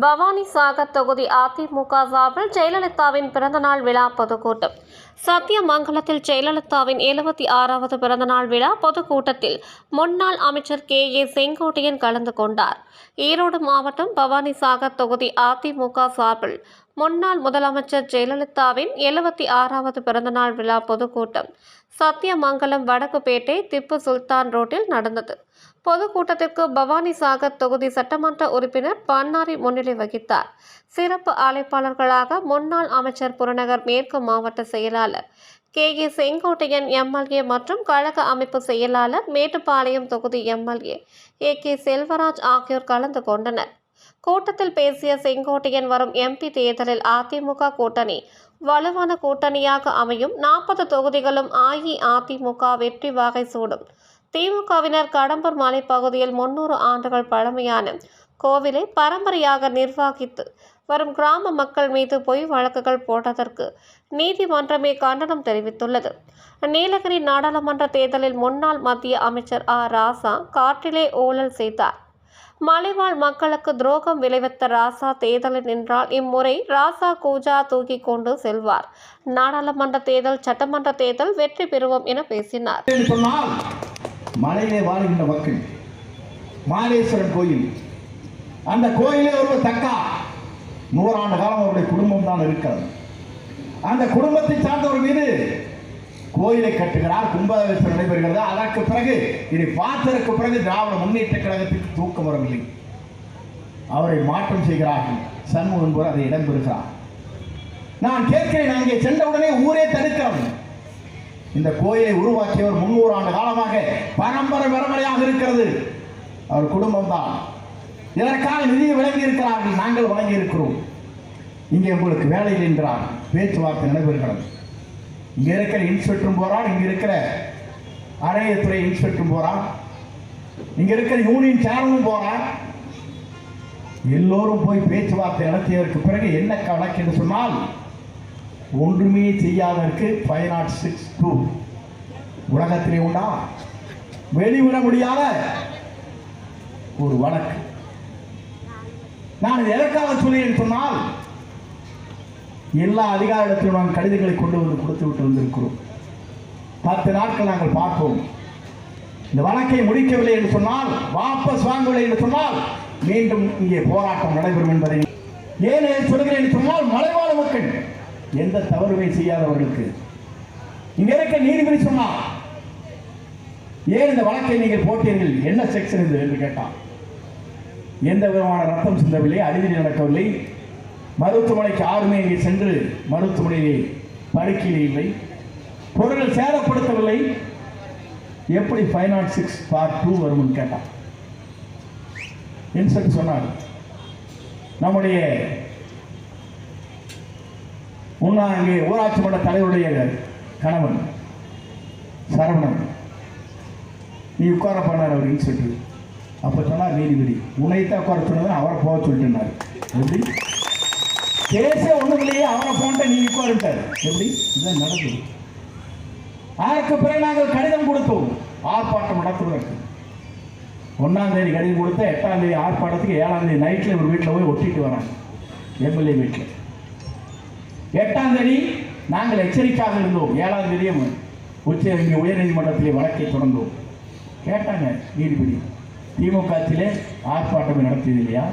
பவானி சாகர் தொகுதி அதிமுக சார்பில் ஜெயலலிதாவின் பிறந்தநாள் விழா பொதுக்கூட்டம். சத்தியமங்கலத்தில் ஜெயலலிதாவின் எழுபத்தி ஆறாவது பிறந்தநாள் விழா பொதுக்கூட்டத்தில் முன்னாள் அமைச்சர் கே. ஏ. செங்கோட்டையன் கலந்து கொண்டார். ஈரோடு மாவட்டம் பவானி சாகர் தொகுதி அதிமுக சார்பில் முன்னாள் முதலமைச்சர் ஜெயலலிதாவின் எழுபத்தி ஆறாவது பிறந்தநாள் விழா பொதுக்கூட்டம். சத்தியமங்கலம் வடக்குப்பேட்டை திப்பு சுல்தான் ரோட்டில் நடந்தது. பொதுக்கூட்டத்திற்கு பவானி சாகர் தொகுதி சட்டமன்ற உறுப்பினர் பன்னாரி முன்னிலை வகித்தார். சிறப்பு அழைப்பாளர்களாக முன்னாள் அமைச்சர் புறநகர் மேற்கு மாவட்ட செயலாளர் கே. ஏ. செங்கோட்டையன் எம்எல்ஏ மற்றும் கழக அமைப்பு செயலாளர் மேட்டுப்பாளையம் தொகுதி எம்எல்ஏ ஏ. கே. செல்வராஜ் ஆகியோர் கலந்து கொண்டனர். கூட்டத்தில் பேசிய செங்கோட்டையன் வரும் எம்பி தேர்தலில் அதிமுக கூட்டணி வலுவான கூட்டணியாக அமையும். நாற்பது தொகுதிகளும் அஇஅதிமுக வெற்றி வாகை சூடும். திமுகவினர் கடம்பூர் மலைப்பகுதியில் முன்னூறு ஆண்டுகள் பழமையான கோவிலை பரம்பரையாக நிர்வகித்து வரும் கிராம மக்கள் மீது பொய் வழக்குகள் போட்டதற்கு நீதிமன்றமே கண்டனம் தெரிவித்துள்ளது. நீலகிரி நாடாளுமன்ற தேர்தலில் முன்னாள் மத்திய அமைச்சர் ஆ. ராசா காற்றிலே ஊழல் செய்தார். மலைவாழ் மக்களுக்கு துரோகம் விளைவித்த ராசா தேர்தலில் நின்றால் இம்முறை ராசா கூஜா தூக்கி கொண்டு செல்வார். நாடாளுமன்ற தேர்தல் சட்டமன்ற தேர்தல் வெற்றி பெறுவோம் என பேசினார். மலையிலே வாழ்கின்ற மக்கள். மாலேஸ்வரன் கோயில். அந்த கோயிலே ஒரு தக்கா. நூறாண்டு காலம் அவருடைய குடும்பம் தான் இருக்கிறது. அந்த குடும்பத்தை சார்ந்தவர் மீது கோயிலை கட்டுகிறார். கும்பாபிஷேகம் நடைபெறுகிறது. அதற்கு பிறகு இதை பார்த்ததற்கு பிறகு திராவிட முன்னேற்ற கழகத்திற்கு தூக்கம் வரவில்லை. அவரை மாற்றம் செய்கிறார்கள். சண்முகன் என்பவர் அதை இடம்பெறுகிறார் நான் கேட்கிறேன் அங்கே சென்றவுடனே ஊரே இந்த கோயிலை உருவாக்கியவர் முன்னூறு ஆண்டு காலமாக பரம்பரை பரம்பரையாக இருக்கிறது. அவர் குடும்பம் தான் இதற்காக நிதியை வழங்கி இருக்கிறார்கள் நாங்கள் வழங்கி இருக்கிறோம் இங்கே உங்களுக்கு வேலை இல்லை என்றார். பேச்சுவார்த்தை நடைபெறுகிறது. இங்கே இருக்கிற இன்ஸ்பெக்டரும் போறான் இங்கே இருக்கிற அணையத்துறை இன்ஸ்பெக்டரும் போறான் இங்கே இருக்கிற யூனியன் சேர்மனும் போகிறான் எல்லோரும் போய் பேச்சுவார்த்தை நடத்தியதற்கு பிறகு என்ன கணக்கு என்று சொன்னால் ஒன்றுமே செய்யாதற்கு ஃபைவ் நாட் சிக்ஸ் டூ. உலகத்திலே உண்டா? வெளிவிட முடியாத ஒரு வழக்கு. நான் எதற்காக சொல்கிறேன் சொன்னால் எல்லா அதிகாரிடத்திலும் நாங்கள் கடிதங்களை கொண்டு வந்து கொடுத்து விட்டு வந்திருக்கிறோம். பத்து நாட்கள் நாங்கள் பார்ப்போம். இந்த வழக்கை முடிக்கவில்லை என்று சொன்னால் வாபஸ் வாங்கவில்லை என்று சொன்னால் மீண்டும் இங்கே போராட்டம் நடைபெறும் என்பதை ஏன் சொல்கிறேன் என்று சொன்னால் மலைவாழ் மக்கள் எந்த தவறுமை செய்யாதவர்களுக்கு. இங்க இருக்க நீதிபதி சொன்னா ஏன் இந்த வழக்கை நீங்கள் போட்டீர்கள்? என்ன செக்ஷன் இது என்று கேட்டான். எந்த விதமான ரத்தம் சிந்தவில்லை அடிதடி நடக்கவில்லை. மருத்துவமனைக்கு யாருமே இங்கே சென்று மருத்துவமனையிலே படுக்கையில் இல்லை. பொருட்கள் சேதப்படுத்தவில்லை. எப்படி five naught six part two வரும்னு கேட்டான். இன்ஸ்பெக்டர் சொன்னார் நம்முடைய முன்னாள் அங்கே ஊராட்சி மன்ற தலைவருடைய கணவன் சரவணன். நீ உட்கார பண்ணார் அவர் சொல்லிட்டு. அப்போ சொன்னார் நீதிபதி உன்னைத்தான் உட்கார சொன்னது அவரை போக சொல்லிட்டுனார் எப்படி? கேஸே ஒன்றும் இல்லையே அவரை போன்ட்ட நீ உட்காருட்டார் எப்படி? இதுதான் நடந்தது. அதற்கு பிறகு நாங்கள் கடிதம் கொடுத்தோம். ஆர்ப்பாட்டம் நடத்துவதற்கு ஒன்றாம் தேதி கடிதம் கொடுத்த எட்டாம் தேதி ஆர்ப்பாட்டத்துக்கு ஏழாம் தேதி நைட்டில் ஒரு வீட்டில் போய் ஒட்டிட்டு வராங்க. எம்எல்ஏ வீட்டில் எட்டாம் தேதி நாங்கள் எச்சரிக்கையாக இருந்தோம். ஏழாம் தேதியும் உச்ச இங்கே உயர்நீதிமன்றத்திலே வழக்கை தொடர்ந்தோம். கேட்டாங்க நீதிபதி திமுக ஆர்ப்பாட்டம் நடத்தியது இல்லையா?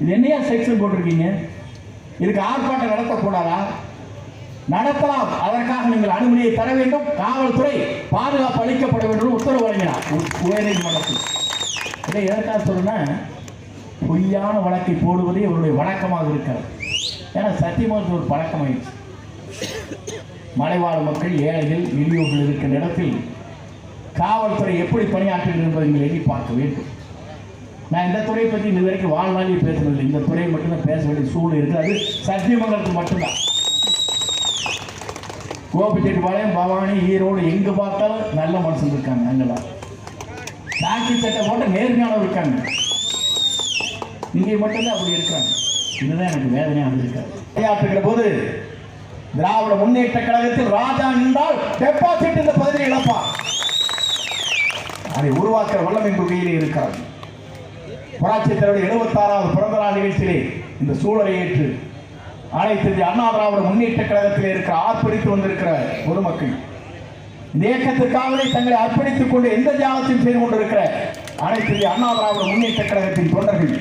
இது என்னையா செக்ஷன் போட்டிருக்கீங்க? இதுக்கு ஆர்ப்பாட்டம் நடத்தக்கூடாதா? நடத்தலாம். அதற்காக நீங்கள் அனுமதியை தர வேண்டும். காவல்துறை பாதுகாப்பு அளிக்கப்பட வேண்டும் உத்தரவு வழங்கினார். உ- உயர்நீதிமன்றத்தில். இதை எதற்காக சொல்லுன்னா பொய்யான வழக்கை போடுவதே இவருடைய வழக்கமாக இருக்கிறது. ஏன்னா சத்தியமூர்த்தி ஒரு பழக்கமாயிடுச்சு மலைவாழ் மக்கள் ஏழைகள் எளியோர்கள் இருக்கின்ற இடத்தில் காவல்துறை எப்படி பணியாற்றுகிறது என்பதை நீங்கள் எண்ணி பார்க்க வேண்டும். நான் இந்த துறையை பற்றி இது வரைக்கும் வாழ்நாளில் பேசுனதில்லை இந்த துறையை மட்டும்தான் பேச வேண்டிய சூழ்நிலை இருக்குது. அது சத்தியமங்கலத்துக்கு மட்டும்தான். கோபிச்செட்டிப்பாளையம் பவானி ஈரோடு எங்கே பார்த்தாலும் நல்ல மனுஷன் இருக்காங்க அங்கெல்லாம். சாக்கி சட்டை போட்டு நேர்மையானவர் இருக்காங்க. இங்கே மட்டும்தான் அப்படி இருக்காங்க. இதுதான் எனக்கு வேதனையாக இருக்காது விளையாட்டுகிற போது திராவிட முன்னேற்ற கழகத்தில் ராஜா நின்றால் டெபாசிட் இந்த பகுதியை இழப்பார். அதை உருவாக்க வல்லம் எங்கள் கையிலே இருக்கிறது. புராட்சி தலைவர் எழுபத்தாறாவது பிறந்த நாள் நிகழ்ச்சியிலே இந்த சூழலை ஏற்று அனைத்து அண்ணா திராவிட முன்னேற்ற கழகத்தில் இருக்கிற ஆர்ப்பரித்து வந்திருக்கிற பொதுமக்கள் இந்த இயக்கத்திற்காகவே தங்களை அர்ப்பணித்துக் கொண்டு எந்த தியாகத்தையும் செய்து கொண்டிருக்கிற அனைத்து அண்ணா திராவிட முன்னேற்ற கழகத்தின் தொண்டர்கள்